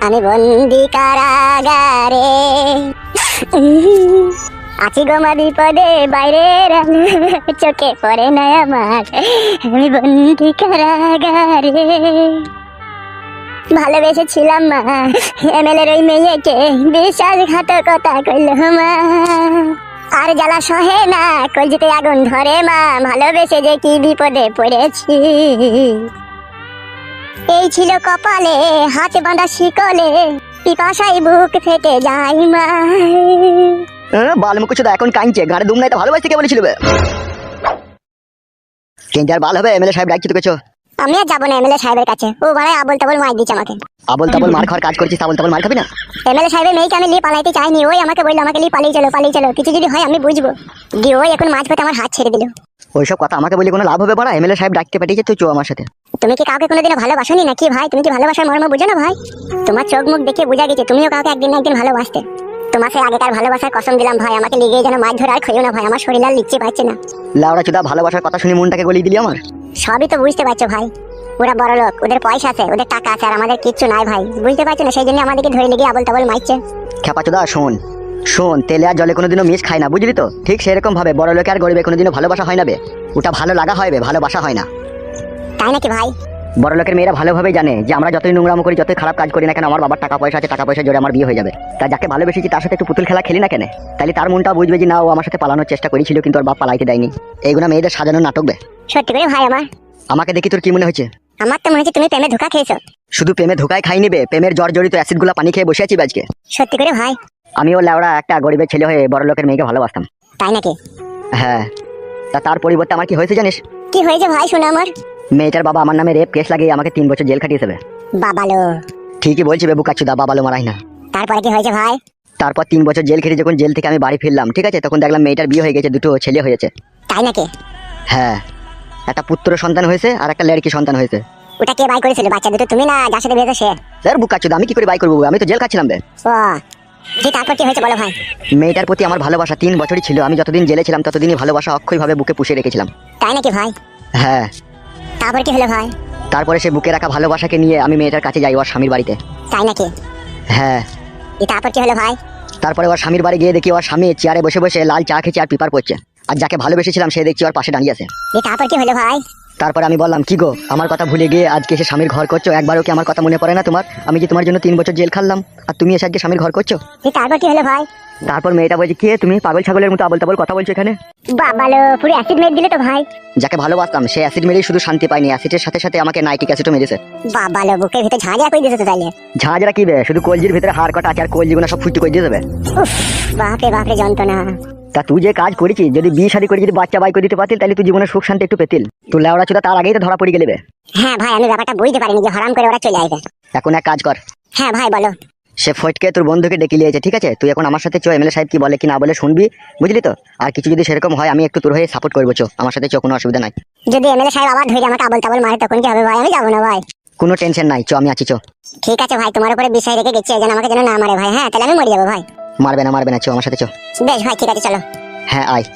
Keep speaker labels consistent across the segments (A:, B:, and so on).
A: আমি বন্দি কারাগারে। আছি গোমা বিপদে, বাইরে চোখে পড়ে না আমার। আমি বন্দি কারাগারে। ভালোবেসেছিলাম মা। এমএলএর ওই মেয়েকে বিশ্বাসঘাতকতা করল মা। আর জ্বালা সহে না, কলজিতে আগুন ধরে মা। ভালোবেসে যে কি বিপদে পড়েছি। এই ছিল কপালে হাত বাঁধা শিকলে পিপাসাই বুক ফেটে যায় মা।
B: বালমুখ শুধু এখন কাঁদছে গাড়ি দুম নাই তো ভালোবাসতে কে বলেছিল বে? কিন্তু বাল হবে এমএলএ সাহেব ডাকছি তোকে চো
A: আমি আর যাব না এমএলএ সাহেবের কাছে। ও ভাড়ায় আবল তাবল মার দিচ্ছে আমাকে।
B: আবল তাবল মার খাওয়ার কাজ করছিস আবল তাবল মার খাবি না?
A: এমএলএ সাহেবের মেয়েকে আমি লিয়ে পালাইতে চাইনি ওই আমাকে বলল আমাকে লিয়ে পালিয়ে চলো পালিয়ে চলো কিছু যদি হয় আমি বুঝব। দিয়ে ওই এখন মাছ পথে আমার হাত ছেড়ে দিল।
B: ওইসব কথা আমাকে বলি কোনো লাভ হবে বড়া? এমএলএ সাহেব ডাকতে পাঠিয়েছে তুই চো আমার সাথে।
A: তুমি কি কাউকে কোনোদিনও ভালোবাসনি নাকি ভাই? তুমি কি ভালোবাসার মর্ম বুঝো না ভাই? তোমার চোখ মুখ দেখে বোঝা গেছে তুমিও কাউকে একদিন না একদিন ভালোবাসতে। তোমার সেই আগেকার ভালোবাসার কসম দিলাম ভাই আমাকে লিগে যেন মাছ ধরে আর খাইও না ভাই আমার শরীর আর লিখতে পারছে না।
B: লাউড়া চুদা ভালোবাসার কথা শুনে মনটাকে গলিয়ে দিলি আমার?
A: সবই তো বুঝতে পারছ ভাই। ওরা বড় লোক ওদের পয়সা আছে ওদের টাকা আছে আর আমাদের কিচ্ছু নাই ভাই। বুঝতে পারছ না সেই জন্য আমাদেরকে ধরে লেগে আবল তাবল মারছে।
B: খেপা চুদা শোন। শোন তেলে আর জলে কোনোদিনও মিশ খায় না বুঝলি তো? ঠিক সেরকম ভাবে বড় লোকে আর গরিবে কোনোদিনও ভালোবাসা হয় না বে। ওটা ভালো লাগা হয় বে ভালোবাসা হয় না।
A: তাই নাকি ভাই?
B: বড় লোকের মেয়েরা ভালোভাবে জানে যে আমরা যতই নোংরামো করি যতই খারাপ কাজ করি না কেন আমার বাবার টাকা পয়সা আছে টাকা পয়সা জোরে আমার বিয়ে হয়ে যাবে। তা যাকে ভালোবেসেছি তার সাথে একটু পুতুল খেলা খেলি না কেন? তাহলে তার মনটা বুঝবে যে না ও আমার সাথে পালানোর চেষ্টা করেছিল কিন্তু ওর বাপ পালাইতে দেয়নি। এইগুলো মেয়েদের সাজানো নাটক বে।
A: সত্যি করে ভাই আমার?
B: আমাকে দেখি তোর কি মনে হচ্ছে
A: আমার তো মনে হচ্ছে তুমি প্রেমে ধোকা খেয়েছো।
B: শুধু প্রেমে ধোকায় খাই নিবে প্রেমের জ্বর জড়িত অ্যাসিডগুলো পানি খেয়ে বসে আছি আজকে।
A: সত্যি করে ভাই?
B: আমিও লেওড়া একটা গরিবের ছেলে হয়ে বড় লোকের মেয়েকে ভালোবাসতাম।
A: তাই নাকি?
B: হ্যাঁ। তা তার পরিবর্তে আমার কি হয়েছে জানিস?
A: কি হয়েছে ভাই শোনো আমার।
B: মেয়েটার বাবা আমার নামে রেপ কেস লাগিয়ে আমাকে তিন বছর জেল খাটিয়ে দেবে
A: বাবালো।
B: ঠিকই বলছি বেবু কাচ্চুদা বাবালো মারাই না।
A: তারপরে কি হয়েছে ভাই?
B: তারপর তিন বছর জেল খেটে যখন জেল থেকে আমি বাড়ি ফিরলাম ঠিক আছে? তখন দেখলাম মেয়েটার বিয়ে হয়ে গেছে দুটো ছেলে হয়েছে।
A: তাই নাকি?
B: হ্যাঁ। একটা পুত্র সন্তান হয়েছে আর একটা লড়কি সন্তান হয়েছে।
A: ওটা কে বাই করেছিল? বাচ্চা দুটো তুমি না যার সাথে বিয়েতে সে?
B: স্যার বুকাচ্চুদা আমি কি করে বাই করব আমি তো জেল খাচ্ছিলাম বে।
A: জি তারপর কি হয়েছে বলো ভাই।
B: মেয়েটার প্রতি আমার ভালোবাসা তিন বছরই ছিল আমি যতদিন জেলে ছিলাম ততদিনই ভালোবাসা অক্ষয়ভাবে বুকে পুষে রেখেছিলাম।
A: তাই নাকি ভাই?
B: হ্যাঁ।
A: তারপর কি হলো ভাই?
B: তারপরে সে বুকে রাখা ভালোবাসাকে নিয়ে আমি মেয়েটার কাছে যাই ওর স্বামীর বাড়িতে।
A: তাই নাকি?
B: হ্যাঁ।
A: জি তারপর কি হলো ভাই?
B: তারপরে ওর স্বামীর বাড়ি গিয়ে দেখি ওর স্বামী চেয়ারে বসে বসে লাল চা খেয়ে আর পিপার করছে। আর যাকে ভালোবেসেছিলাম সে দেখছি ওর পাশে দাঁড়িয়ে আছে।
A: তারপর কি হলো ভাই?
B: তারপরে আমি বললাম কি গো আমার কথা ভুলে গিয়ে আজকে এসে স্বামীর ঘর করছ? একবারও কি আমার কথা মনে পড়ে না তোমার? আমি যে তোমার জন্য তিন বছর জেল খাল্লাম আর তুমি এসে আজকে স্বামীর ঘর করছ?
A: তারপর কি হলো ভাই?
B: তারপর মেয়েটা বলছে কে তুমি? পাগল ছাগলের মতো আবল তাবল কথা বলছো এখানে?
A: বাবালো পুরো অ্যাসিড মেরে দিলে তো ভাই।
B: যাকে ভালোবাসতাম সে অ্যাসিড মেরেই শুধু শান্তি পায়নি। অ্যাসিডের সাথে সাথে আমাকে নাইট্রিক অ্যাসিডও মেরেছে।
A: বাবালো বুকের ভিতরে ঝাঁঝা করে দিয়েছে তাইলে?
B: ঝাঁঝরা কি বে? শুধু কলজির ভিতরে হাড় কটা আছে আর কলজিগুলো সব ফুটি করে দিয়ে দেবে
A: উফ বাপরে বাপরে যন্ত্রণা।
B: তা তুই যে কাজ করেছিস যদি বিয়ে শাদী করে যদি বাচ্চা বাই করে দিতে পারতিল তাহলে তুই জীবনে সুখ শান্তি একটু পেতিল তুই লেওড়া চুদা তার আগেই তো ধরা পড়ে গেলে
A: হ্যাঁ ভাই আমি ব্যাপারটা বুঝতে পারিনি যে হরাম করে ওরা চলে আসবে।
B: এখন এক কাজ কর।
A: হ্যাঁ ভাই বলো।
B: সে ফটকে তোর বন্ধুকে ডেকে নিয়েছে ঠিক আছে? তুই এখন আমার সাথে চো এমএলএ সাহেব কি বলে কি না বলে শুনবি বুঝলি তো? আর কিছু যদি সেরকম হয় আমি একটু তোর হয়ে সাপোর্ট করব চো। আমার সাথে চো কোনো অসুবিধা নাই।
A: যদি এমএলএ সাহেব আবার ধরে আমাকে আবল তাবল মারে তখন কি হবে ভাই? আমি যাব না ভাই।
B: কোনো টেনশন নাই চো আমি আছি চো।
A: ঠিক আছে ভাই তোমার উপরে বিষয় রেখে গেছি যেন আমাকে যেন না মারে ভাই। হ্যাঁ তাহলে আমি মরে যাব ভাই।
B: মারবে না মারবে না চো আমার সাথে চো
A: বেশ ভাই ঠিক আছে চলো।
B: হ্যাঁ আয়।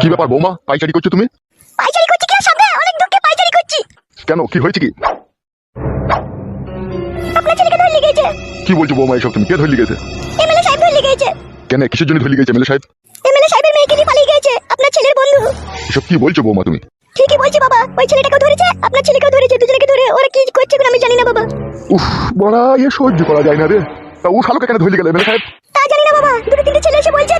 C: কি ব্যাপার বৌমা? পাইচারি করছ তুমি?
A: পাইচারি করছি কি সামনে? অনেক দুঃখে পাইচারি করছি।
C: কেন? কি হয়েছে কি?
A: আপনার ছেলেকে ধরে লেগেছে
C: কি বলছো বৌমা এসব তুমি? কে ধরে
A: এমএলএ সাহেব ধরে লেগেছে
C: কেন? কিসের জন্য ধরে এমএলএ সাহেব?
A: এমএলএ সাহেবের মেয়েকে নিয়ে পালিয়ে গেছে আপনার ছেলের বন্ধু।
C: এসব কি বলছো বৌমা তুমি?
A: ঠিকই বলছি বাবা। ওই ছেলেটাকেও ধরেছে আপনার ছেলেকেও ধরেছে। দুজনকে ধরে ওরা কি করছে আমি জানি না বাবা।
C: উফ বড়া এ সহ্য করা যায় না রে। তা ও শালোকে কেন ধরে গেল এমএলএ সাহেব?
A: তা জানি না বাবা। দুটো তিনটে ছেলে এসে বলছে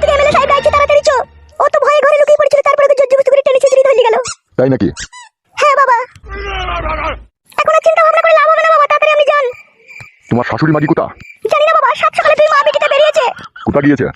C: তাই নাকি?
A: হ্যাঁ বাবা। এখন চিন্তা ভাবনা করে লাভ হবে না বাবা তাড়াতাড়ি আমি যান।
C: তোমার শাশুড়ি মাগি কোথা
A: জানি না বাবা সাত সকালে তুই মা বিটিতে বেরিয়েছে।
C: কোথা গিয়েছে?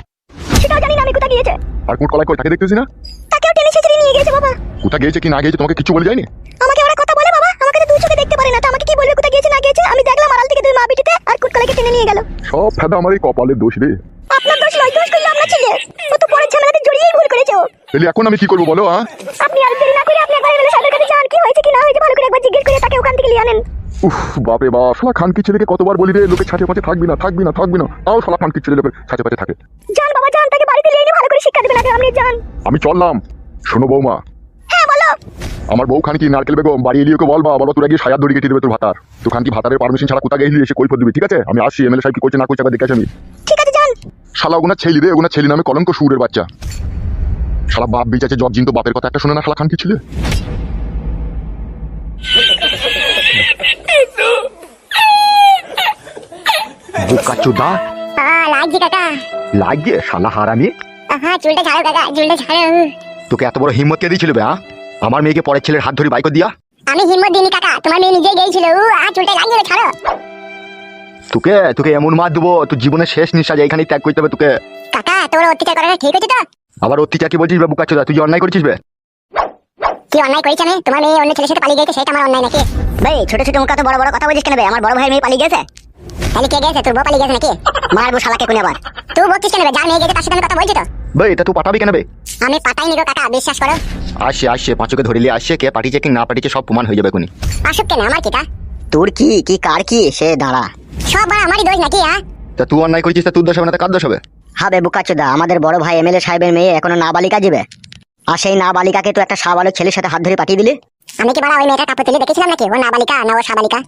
A: সেটাও জানি না আমি কোথায় গিয়েছে।
C: আর কোট কলাই কই তাকে দেখতেছি না?
A: তাকেও টেনে ছেড়ে নিয়ে গেছে বাবা।
C: কোথা গিয়েছে কি না গিয়েছে তোমাকে কিছু বলে যায়নি?
A: আমাকে ওরা কথা বলে বাবা আমাকে তো দুই চোখে দেখতে পারে না। তো আমাকে কি বলবে কোথায় গিয়েছে না গিয়েছে? আমি দেখলাম আড়াল থেকে দুই মা বিটিতে আর কুটকলাকে টেনে নিয়ে গেল।
C: সব ফেদা আমার এই কপালের দোষ রে।
A: আপনার দোষ নয় দোষ করলে আপনার ছেলে। ও তো পরের ঝামেলাতে জড়িয়েই ভুল করেছে ও।
C: তাহলে এখন আমি কি করব বলো হ্যাঁ
A: আপনি আর দেরি না করে আপনি একবার এমএলএ সাহেবের কাছে যান কি হয়েছে কি না হয়েছে ভালো করে একবার জিজ্ঞেস আনেন।
C: উফ বাপরে বাপ শালা খানকি ছেলেকে কতবার বলি রে লোকে ছাঁচে পাঁচে থাকবি না থাকবি না থাকবি না। তাও শালা খানকি ছেলে লোকের ছাঁচে পাঁচে থাকে।
A: যান বাবা যান তাকে বাড়িতে নিয়ে ভালো করে শিক্ষা দেবেন আগে আপনি যান।
C: আমি চললাম। শোনো বৌমা।
A: হ্যাঁ বলো।
C: আমার বউ খানকি নারকেল বেগম বাড়ি এলিয়ে ওকে বলবা বলো তোরা গিয়ে সায়ার দড়ি কেটে দেবে তোর ভাতার। তো খানকি ভাতারের পারমিশন ছাড়া কোথায় গেলি এসে কৈফত দিবি ঠিক আছে? আমি আসছি এমএলএ সাহেব কি করছে না করছে দেখে আমি
A: ঠিক আছে যান।
C: শালা ওগুনা ছেলি রে ওগুনা ছেলি নামে কলঙ্ক সুরের বাচ্চা। শালা বাপ বেঁচে জব জিন তো বাপের কথা একটা শুনে না শালা খানকি ছিলে? বোকা চোদা
A: লাগছে কাকা।
C: লাগিয়ে শালা হারামি।
A: হ্যাঁ চুলটা ছাড়ো কাকা চুলটা ছাড়ো
C: তোকে এত বড় হিম্মত কে দিয়েছিল বে? আমার মেয়েকে পরের ছেলের হাত ধরে বাইক দিয়া?
A: আমি হিম্মত দিইনি কাকা তোমার মেয়ে নিজেই গিয়েছিল। ও আর চুলটা লাগিয়ে ছাড়ো।
C: তোকে তোকে এমন মার দেবো তোর জীবনের শেষ নিঃশ্বাস এখানেই ত্যাগ করতে হবে তোকে।
A: কাকা তোর অত্যাচার করাটা ঠিক হচ্ছে তো?
C: আবার অত্যাচার কি বলছিস বে বুকা চোদা তুই যে অন্যায় করেছিস বে?
A: কি অন্যায় করেছি আমি তোমার মেয়ে অন্য ছেলের সাথে পালিয়ে গেছে সেটা আমার অন্যায় নাকি? ভাই ছোট ছোট মুখে তো বড় বড় কথা বলিস কেন বে আমার বড় ভাইয়ের মেয়ে পালিয়ে গেছে? তাহলে কে গেছে? তোর বউ পালিয়ে গেছে নাকি? মারবো শালাকে কোনে আবার। তুই বলছিস কেন যা মেয়ে গেছে তার সাথে আমি কথা বলছি তো।
C: বে এটা তুই পাঠাবি কেন বে
A: আমি পাতাই নিগো কাকা বিশ্বাস করো।
C: আসছে আসছে পাঁচকে ধরিলে আসছে কে পাঠিয়েছে কি না পাঠিয়েছে সব প্রমাণ হয়ে যাবে কোনি
A: আসুক কেন? আমার কিটা
B: তোর কি কি কার কি? সে দাঁড়া।
A: সব বড় আমারই দোষ নাকি হ্যাঁ
C: তা তুই অন্যায় করেছিস তা তোর দোষ হবে না তা কার দোষ হবে?
B: হবে বুকাচোদা। আমাদের বড় ভাই এমএলএ সাহেবের মেয়ে এখনও নাবালিকা যাবে আর সেই নাবালিকাকে তো একটা সাবালক ছেলের সাথে হাত ধরে পাঠিয়ে দিলে।
A: আমি কি বড় ওই মেয়েটা কাপড় তুলে দেখেছিলাম নাকি? ও নাবালিকা না ও সাবালিকা।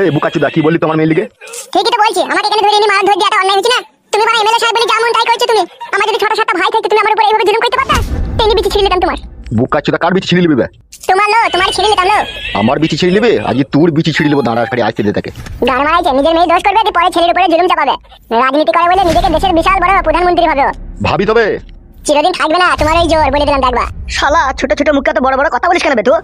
C: এই বুকা চোদা কি বললি তোমার মেয়ের লিগে
A: ঠিকই তো বলছি আমাকে এখানে ধরে এনে মার ধরে দেওয়াটা অন্যায় হচ্ছে না? তুমি বড় এমএলএ সাহেব বলে যেমন তাই করছ তুমি। আমার যদি ছোট ছোট ভাই থাকতো তুমি আমার উপর এইভাবে জুলুম করতে পারতা? তেনি বিচি ছিঁড়ে নিতাম তোমার।
C: বুকা চোদা কার বিচি ছিঁড়ে নিবি? বে
A: তোমার লো তোমার ছিঁড়ে নিতাম লো
C: আমার বিচি ছিঁড়ে নিবি? আজ তোর বিচি ছিঁড়ে নেব দাঁড়া খাড়ি আসতে দে তাকে।
A: গান মারাইছে নিজের মেয়ে দোষ করবে দিয়ে পরে ছেলের উপরে জুলুম চাপাবে। রাজনীতি করে বলে নিজেকে দেশের বিশাল বড় প্রধানমন্ত্রী হবে
C: ভাবি তবে।
A: চিরদিন থাকবে না তোমার এই জোর বলে দিলাম দেখবা।
B: শালা ছোট ছোট মুখে তো বড় বড় কথা বলিস কেন বে তুই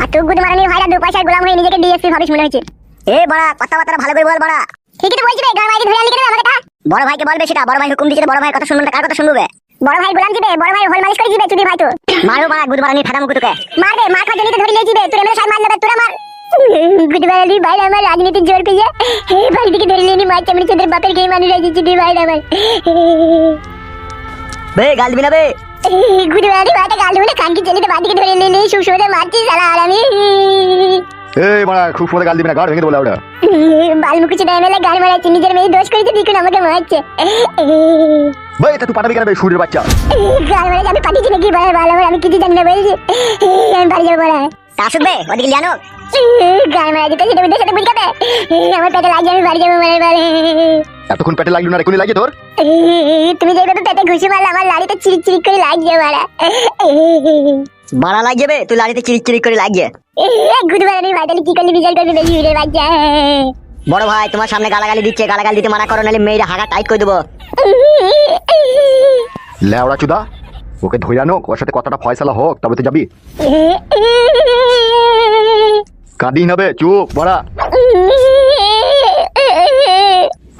A: আর তুই গুদ মারানির ভাইরা দু পয়সার গোলাম হয়ে নিজেকে ডিএসপি ভাবিস মনে হচ্ছে
B: এ বড়া কথাবার্তা ভালো করে বল বড়া।
A: ঠিকই তো বলছি বে গান মারাইতে ধরে আনলি কেন আমাকে তা?
B: বড় ভাইকে বলবে সেটা বড় ভাই হুকুম দিচ্ছে বড় ভাই কথা শুনবে না কার কথা শুনবে
A: বড় ভাই গোলাম জিবে বড় ভাই হোল মালিশ করে জিবে চুদি ভাই তো।
B: মারো মারা গুদ মারানি ফাটা মুখ তোকে
A: মারবে মার খা জনিতে ধরে লিয়ে জিবে তোর এমএলএ সাহেব মার নেবে তোরা মার। গুড মারানি ভাই আমার রাজনীতির জোর পেয়ে এই বাড়ি থেকে ধরে লিয়ে নি মার চামড়ি চোদের বাপের খেয়ে মানুষ আছে চুদি ভাই আমার।
B: বে গাল দিবি না বে।
A: গুড মারানি ভাইটা গাল বলে কানকি চলিতে বাড়ি থেকে ধরে নিয়ে সুসুরে মারছি সালা আর আমি
C: এই মারা খুব সময় গাল দিবি না গাড় ভেঙে দেবো ওটা।
A: বালমুখী চোদা এমএলএ গান মারাচ্ছে নিজের মেয়ে দোষ করেছে দেখুন আমাকে মারছে।
C: ভাই এটা তুই পাঠাবি কেন বে সুরের বাচ্চা?
A: গান মারাচ্ছে আমি পাঠিয়েছি নাকি ভাই ভালো আমি কিছু জানি না বলছি। আমি বাড়ি যাব বলা।
B: তা শুনবে ওদিকে লিয়ানো
A: গান মারা যেতে সেটা বুঝতে সাথে বুঝতে আমার পেটে লাগছে আমি বাড়ি যাব মানে বলে।
C: এতক্ষণ পেটে লাগল না এখনই লাগে তোর
A: তুমি যেভাবে পেটে ঘুষি মারলে আমার লাড়িতে চিরিক চিরিক করে লাগছে মারা।
B: বাড়া লাগিয়ে বে তুই লাড়িতে চিরিক চিরিক করে লাগিয়ে।
A: গুড মারানি ভাই তাহলে কি করলে বিচার করবে বেশি ভিড়ে বাচ্চা।
B: বড় ভাই তোমার সামনে গালাগালি দিচ্ছে গালাগালি দিতে মানা করো নাহলে মেয়েরা হাগা টাইট করে দেবো।
C: লেওড়া চুদা ওকে ধরে আনো ওর সাথে কথাটা ফয়সালা হোক তবে তো যাবি। কাঁদিস না বে চুপ বড়া।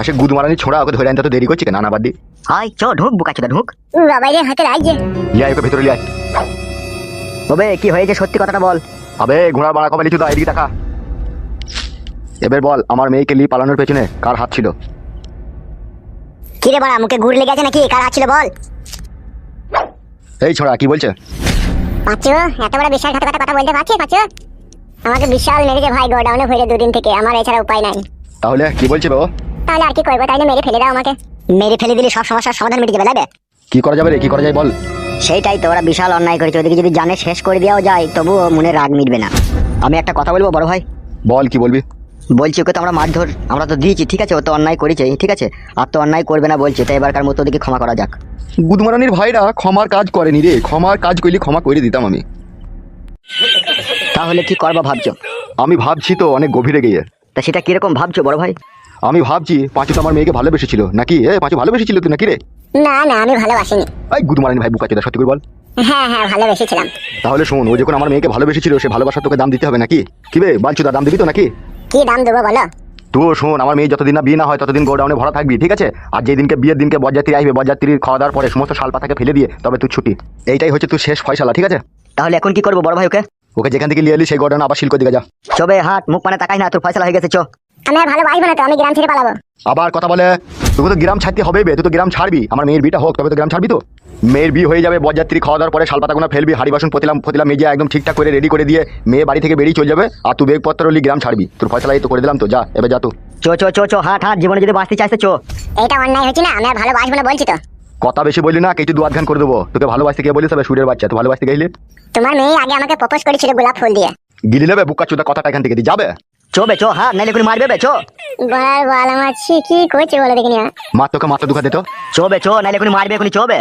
C: আসে গুদ মারানি ছোড়া ওকে ধরে আনতে তো দেরি করছি কেন? না বাদ দি।
B: হাই চ ঢুক বুকাচোদা ঢুক।
A: বাবাই রে হাতে লাগছে
C: লিয়াই ওকে ভেতরে লিয়াই
B: তবে কি হয়েছে? সত্যি কথাটা বল।
C: আবে ঘোড়ার বাড়া কবে লিচু দা এদিকে টাকা এবার বল আমার মেয়েকে লি পালানোর পেছনে কার হাত ছিল?
A: কিরে বড়া মুখে ঘুর লেগে আছে নাকি? কার আছিল বল।
C: এই ছোড়া কি বলছে?
A: পাঁচু এত বড় বিশাল বিশ্বাসঘাতকতা কথা বলতে পারছিস পাঁচু? আমাকে বিশাল মেরেছে ভাই গোডাউনে ভরে দুদিন থেকে আমার এছাড়া উপায় নাই।
C: তাহলে কি বলছে বে ও
A: তাহলে আর কি করব? তাইলে মেরে ফেলে দাও আমাকে। মেরে ফেলে দিলে সব সমস্যার সমাধান মিটে যাবে লাগবে
C: কি করা যাবে রে? কি করা যায় বল?
B: সেইটাই তো ওরা বিশাল অন্যায় করেছে। ওদিকে যদি জানে শেষ করে দেওয়া যায় তবুও মনে রাগ মিটবে না। আমি একটা কথা বলব বড় ভাই?
C: বল কি বলবি?
B: বলছি ওকে তো আমরা মারধর আমরা তো দিয়েছি ঠিক আছে? ও তো অন্যায় করেছে ঠিক আছে? আর তো অন্যায় করবে না বলছে তো এবারকার মতো ওদিকে ক্ষমা করা যাক।
C: গুদমারানির ভাইরা ক্ষমার কাজ করেনি রে। ক্ষমার কাজ করলে ক্ষমা করে দিতাম আমি।
B: তাহলে কি করবা ভাবছ?
C: আমি ভাবছি তো অনেক গভীরে গিয়ে।
B: তা সেটা কীরকম ভাবছ বড় ভাই?
C: আমি ভাবছি পাঁচু তো আমার মেয়েকে ভালোবেসেছিল। নাকি? এ পাঁচু ভালোবেসেছিল তুই নাকি রে?
A: না না আমি ভালোবাসিনি।
C: এই গুদমারানি ভাই বুকা চোদা সত্যি করে বল।
A: হ্যাঁ হ্যাঁ ভালোবেসেছিলাম।
C: তাহলে শোন ও যখন আমার মেয়েকে ভালোবেসেছিল সে ভালোবাসা তোকে দাম দিতে হবে নাকি? কি বে বাঞ্চুদা দাম দিবি তো নাকি?
A: কি দাম দেবো বলো?
C: তুই শোন আমার মেয়ে যতদিন না বিয়ে না হয় ততদিন গোডাউনে ভরা থাকবি ঠিক আছে? আর যেই দিনকে বিয়ের দিনকে বরযাত্রী আসবে বরযাত্রীর খাওয়া দাওয়ার পরে সমস্ত শাল পাতাকে ফেলে দিয়ে তবে তুই ছুটি। এইটাই হচ্ছে তুই শেষ ফয়সালা ঠিক আছে?
B: তাহলে এখন কি করব বড় ভাই ওকে?
C: ওকে যেখান থেকে নিয়ে এলি সেই গোডাউন আবার শিল্ক দিকে যা।
B: চবে হাট মুখ মানে তাকাই না তোর ফয়সালা হয়ে গেছে চো।
A: আমি আর ভালোবাসবো না তো আমি গ্রাম ছেড়ে পালাবো।
C: আবার কথা বলে
D: তোকে তো গ্রাম ছাড়তে হবে বে তুই তো গ্রাম ছাড়বি। আমার মেয়ের বিটা হোক তবে তো গ্রাম ছাড়বি তো? মেয়ের বিয়ে হয়ে যাবে বরযাত্রী খাওয়া দাওয়ার পরে শালপাতাগুলো ফেলবি হাড়ি বাসন পতিলাম পতিলাম মেজে একদম ঠিকঠাক করে রেডি করে দিয়ে মেয়ে বাড়ি থেকে বেরিয়ে চলে যাবে আর তুই বেগপত্র হলি গ্রাম ছাড়বি। তোর ফয়সলা এই তো করে দিলাম তো যা এবার যা তুই
B: চো চো চো চো হাট হাট জীবনে যদি বাঁচতে চাইছে চো।
E: এটা অন্যায় হচ্ছে না আমি আর ভালোবাসবো না বলছি তো।
D: কথা বেশি বলি না কেটে দু আধ করে দেবো। তোকে ভালোবাসতে কে বলিস তবে সুরের বাচ্চা তুই ভালোবাসতে গেলি?
E: তোমার মেয়ে আগে আমাকে প্রপোজ করেছিল গোলাপ ফুল দিয়ে।
D: গিলি নেবে বুকা চুদা কথাটা এখান থেকে যাবে?
B: চো বে চো হাট নাইলে কোনো মারবে বে চো।
E: বলার বল আমার ছি কি করছে বলে দেখিনি
D: তোকে মাথা দুঃখা দিত
B: চো বে চো নাইলে কোনো মারবে কোনো চো বে।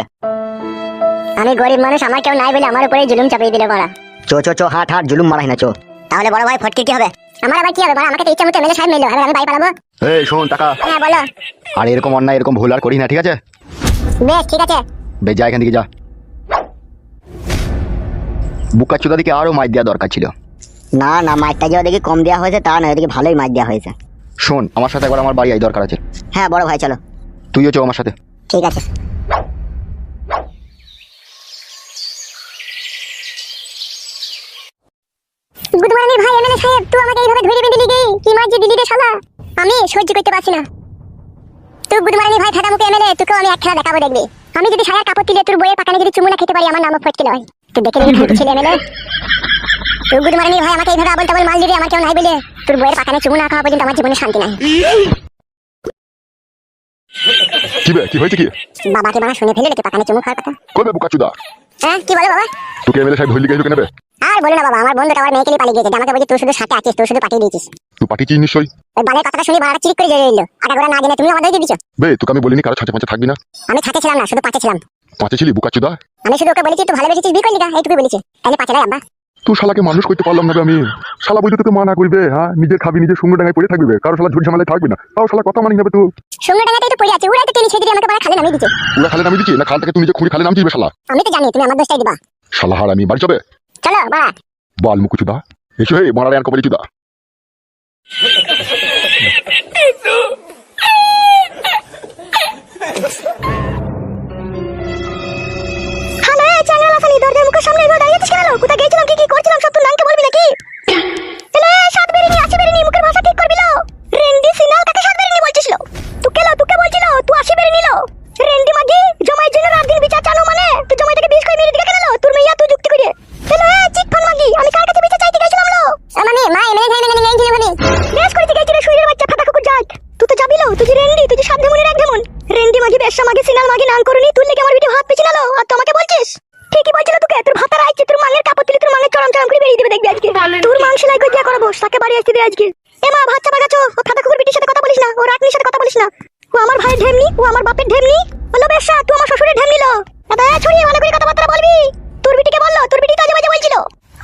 E: আমি গরিব মানুষ আমার কেউ নাই বলে আমার উপরে জুলুম চাপিয়ে দিল বড়া।
B: চো চো চো হাট হাট জুলুম মারাই না চো।
E: তাহলে বড় ভাই ফটকে কি হবে? আমার আবার কি হবে? বড়া আমাকে তো ইচ্ছা মতো এমএলএ সাহেব এবার আমি বাই পালাবো।
D: এই শোন টাকা।
E: হ্যাঁ বলো।
D: আর এরকম অন্যায় এরকম ভুল আর করিস না ঠিক আছে?
E: বেশ ঠিক আছে।
D: বেশ যা এখান থেকে যা। বুকা চুদা দিকে আরও মাইর দেওয়া দরকার ছিল।
B: না না মাইকটা যে ওদিকে কম দেওয়া হয়েছে তা নয় ওদিকে ভালোই মাইক দেওয়া হয়েছে।
D: শোন আমার সাথে একবার আমার বাড়ি আই দরকার আছে।
B: হ্যাঁ বড় ভাই চলো।
D: তুইও চো আমার সাথে।
E: ঠিক আছে। গুড মর্নিং ভাই এমএলএ সাহেব তুই আমাকে এইভাবে ধরে বেঁধে দিলি কি? মার যে দিলি রে শালা? আমি সহ্য করতে পারছি না। তুই গুড মর্নিং ভাই ফাটা মুখে এমএলএ তোকে আমি এক খেলা দেখাবো দেখবি। আমি যদি সায়ার কাপড় তুলে তোর বইয়ের পাকানে যদি চুমু না খেতে পারি আমার নামও ফটকে নয়। তুই দেখে নিবি ছেলে এমএলএ। গুড মর্নিং ভাই আমাকে এইভাবে আবল তাবল মাল দিবি আমার কেউ নাই বলে। তোর বইয়ের পাকানে চুমু না খাওয়া পর্যন্ত আমার জীবনে শান্তি নাই।
D: কি বে কি হয়েছে কি?
E: বাবাকে বাবা শুনে ফেলে পাকানে চুমু খাওয়ার কথা।
D: কবে বুকা চুদা
E: হ্যাঁ কি বলো বাবা?
D: তোকে এমএলএ সাহেব ধরলি গেছিল কেন বে
E: আর বলো না বাবা আমার বন্ধুটা আমার মেয়েকে পালিয়ে গিয়েছে। আমাকে বলছি তুই শুধু সাথে আছিস তুই শুধু পাঠিয়ে দিয়েছিস।
D: তুই পাঠিয়েছিস নিশ্চয়ই?
E: ওই বালের কথাটা শুনে বাড়া চিক করে না জেনে তুমি আমাদের দিয়ে
D: বে তোকে আমি বলিনি কারও ছাঁচে পাঁচে থাকবি না।
E: আমি ছাতে ছিলাম না শুধু পাঁচে ছিলাম।
D: পাঁচে ছিলি বুকা চুদা
E: আমি শুধু ওকে বলেছি তুই ভালোবেসেছিস বিয়ে করলি না? এইটুকু বলেছি। তাহলে পাঁচে লাই আব্বা।
D: তুই শালাকে মানুষ করতে পারলাম না বে আমি শালা বুঝতে তোকে মানা করবে হ্যাঁ? নিজের খাবি নিজের সঙ্গে ডাঙায় পড়ে থাকবি। বে। কারও শালা ঝুট ঝামেলায় থাকবি না। তাও শালা কথা মানি নেবে তুই
E: সঙ্গে ডাঙাতেই তো পড়ে আছে ওরাই তো টেনে ছেড়ে দিয়ে আমাকে বাড়া খালে নামিয়ে দিচ্ছে।
D: ওরা খালে নামি দিচ্ছি? না খাল থেকে তুই নিজে খুঁড়ি খালে নামছিস বে শালা?
E: আমি তো জানি তুমি আমার দোষটাই দিবা।
D: শালা হার আমি বাড়ি যাবে?
E: চলো বাড়া।
D: বাল মুকু চুদা। এসো হে মারালে আর কবলি চুদা।
E: হ্যালো চ্যাংড়া লাফানি দরজার মুখের সামনে এবার দাঁড়িয়ে আছিস কেন কোথায় গিয়েছিলাম? কি কি করছিলাম? সব তো নামকে বলবি নাকি? সাত বেরিনি আসি বেরিনি মুখের ভাষা ও আমার ভাইয়ের ঢেমনি, ও আমার বাপের ঢেমনি। বলল, বেশা তুই আমার শ্বশুরের ঢেমনি লো। দাদা ছুরি অনেক করে কথাবার্তা বলবি? তোর বিটিকে বলল, তোর বিটি তো বাজে বলছিল।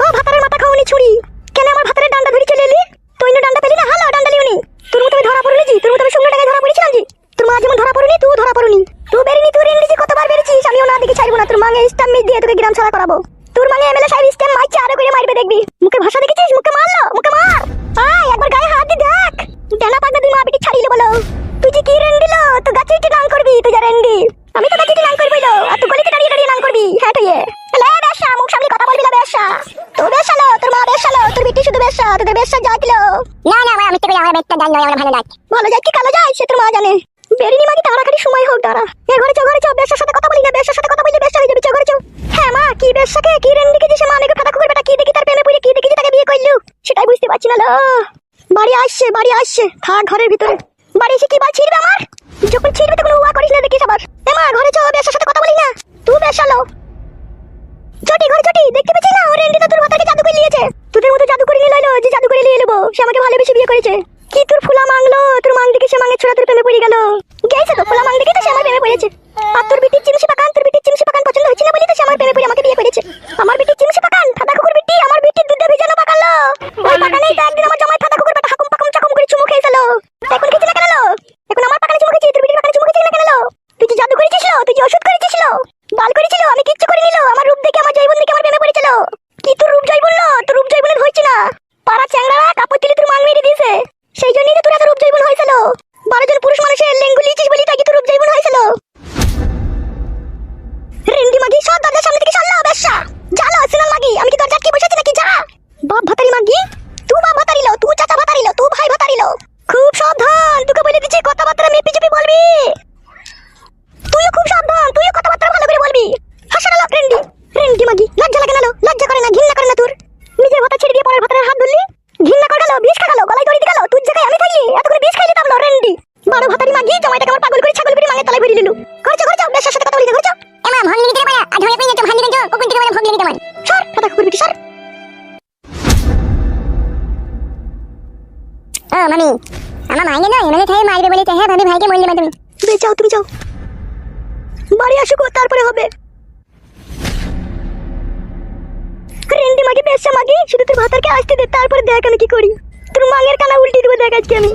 E: ও ভাতারের মাথা খাওনি ছুরি কেন আমার ভাতারের ডান্ডা ধরে চলে এলি তুই না ডান্ডা পেলি না হালো ডান্ডা লিওনি তোর মতো আমি ধরা পড়লি জি তোর মতো আমি সঙ্গে টাকায় ধরা পড়েছিলাম জি তোর মা যেমন ধরা পড়ুনি তুই ধরা পড়ুনি তুই বেরিনি তুই রেন্ডিজি কতবার বেরিয়েছিস আমিও না দিকে ছাড়বো না তোর মাঙে স্টাম মিট দিয়ে তোকে গ্রাম ছাড়া করাবো তোর মাঙে এমএলএ সাহেব স্টাম মারছে আরও করে মারবে দেখবি মুখে ভাষা দেখেছিস মুখে মারলো মুখে মার আয় একবার গায়ে হাত দিয়ে দেখ ডানা পাগনা দুই মা বেটি ছাড়িলে বলো তুই যে কি রেন্ডি লো তো গাছে ইটে নাং করবি তুই যা রেন্ডি আমি তো গাছে ইটে নাং করবি লো আর তুই গলিতে দাঁড়িয়ে দাঁড়িয়ে নাং করবি হ্যাঁ তুই লে বেশা মুখ সামনে কথা বলবি না বেশা তো বেশালো তোর মা বেশালো তোর বিটি শুধু বেশা তোদের বেশা যাইলো না না ভাই আমি তো আমার বেটটা জানি আমার ভালো লাগে ভালো যায় কি কালো যায় সে তোর মা জানে বেরিনি মাগি তাড়াতাড়ি সময় হোক দাঁড়া এ ঘরে চো ঘরে চো বেশার সাথে কথা বলি না বেশার সাথে কথা বললে বেশা হয়ে যাবে চো ঘরে চো হ্যাঁ মা কি বেশাকে কি রেন্ডিকে যে সে মা নাকি ফাটা কুকুর বেটা কি দেখি তার প্রেমে পড়ে কি দেখি যে তাকে বিয়ে করলু সেটাই বুঝতে পারছি না লো বাড়ি আসছে বাড়ি আসছে থাক ঘরের ভিতরে।
A: হে মারবে বলেছে হ্যাঁ ভাবি ভাইকে মরলে তুমি
E: তুমি যাও তুমি যাও। বাড়ি আসুক তারপরে হবে। রেন্ডি মাকে বেশা মাগি, শুধু তুই ভাতারকে আসতে দে, তারপরে দেখ আমি কি করি। তোর মাঙের কানা উল্টে দেবো, দেখ আজকে আমি।